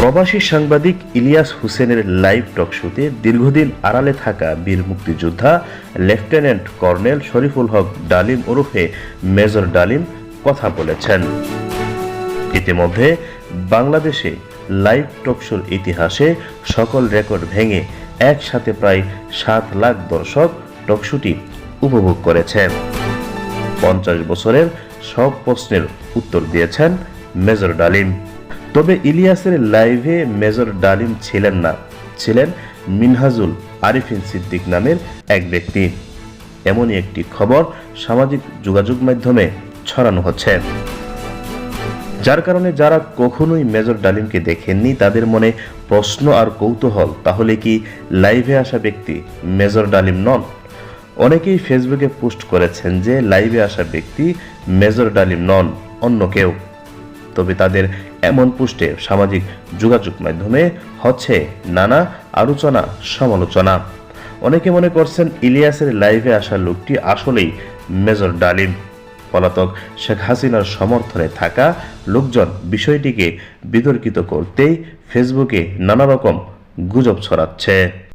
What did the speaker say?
প্রবাসী সাংবাদিক ইলিয়াস হুসেনের লাইভ টক শোতে দীর্ঘদিন আড়ালে থাকা বীর মুক্তিযোদ্ধা লেফটেন্যান্ট কর্নেল শরীফুল হক ডালিম ওরফে মেজর ডালিম কথা বলেছেন। ইতিমধ্যে বাংলাদেশে লাইভ টক শোর ইতিহাসে সকল রেকর্ড ভেঙে একসাথে প্রায় সাত লাখ দর্শক টকশোটি উপভোগ করেছেন। পঞ্চাশ বছরের সব প্রশ্নের উত্তর দিয়েছেন মেজর ডালিম। তবে ইলিয়াসের লাইভে মেজর ডালিম ছিলেন না। ছিলেন মিনহাজুল আরিফিন সিদ্দিক নামের এক ব্যক্তি। এমনই একটি খবর সামাজিক যোগাযোগ মাধ্যমে ছড়ানো হচ্ছে। যার কারণে যারা কখনোই মেজর ডালিমকে দেখেননি, তাদের মনে প্রশ্ন আর কৌতূহল। তাহলে কি লাইভে আসা ব্যক্তি মেজর ডালিম নন? অনেকেই ফেসবুকে পোস্ট করেছেন যে, লাইভে আসা ব্যক্তি মেজর ডালিম নন, অন্য কেউ। তবে তাদের এমন পোস্টে সামাজিক যোগাযোগ মাধ্যমে হচ্ছে নানা আলোচনা, সমালোচনা। অনেকে মনে করছেন ইলিয়াসের লাইভে আসা লোকটি আসলেই মেজর ডালিম। পলাতক শেখ হাসিনার সমর্থনে থাকা লোকজন বিষয়টিকে বিতর্কিত করতেই ফেসবুকে নানা রকম গুজব ছড়াচ্ছে।